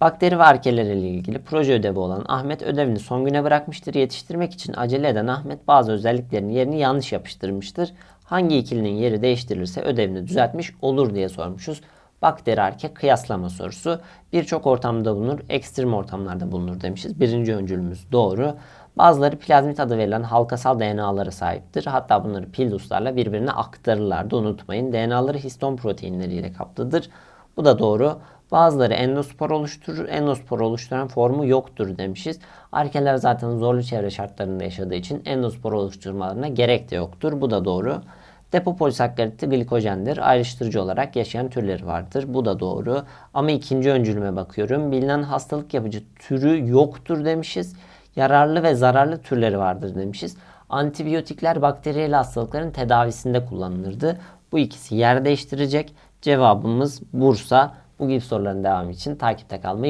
Bakteri ve arkeleriyle ilgili proje ödevi olan Ahmet ödevini son güne bırakmıştır. Yetiştirmek için acele eden Ahmet bazı özelliklerin yerini yanlış yapıştırmıştır. Hangi ikilinin yeri değiştirilirse ödevini düzeltmiş olur diye sormuşuz. Bakteri arke kıyaslama sorusu. Birçok ortamda bulunur, ekstrem ortamlarda bulunur demişiz. Birinci öncülümüz doğru. Bazıları plazmit adı verilen halkasal DNA'lara sahiptir. Hatta bunları pilduslarla birbirine aktarırlardı. Unutmayın. DNA'ları histon proteinleriyle kaplıdır. Bu da doğru. Bazıları endospor oluşturur. Endospor oluşturan formu yoktur demişiz. Arkeler zaten zorlu çevre şartlarında yaşadığı için endospor oluşturmalarına gerek de yoktur. Bu da doğru. Depo polisakkariti glikojendir. Ayrıştırıcı olarak yaşayan türleri vardır. Bu da doğru. Ama ikinci öncülüme bakıyorum. Bilinen hastalık yapıcı türü yoktur demişiz. Yararlı ve zararlı türleri vardır demişiz. Antibiyotikler bakteriyel hastalıkların tedavisinde kullanılırdı. Bu ikisi yer değiştirecek. Cevabımız Bursa. Bu gibi soruların devamı için takipte kalmayı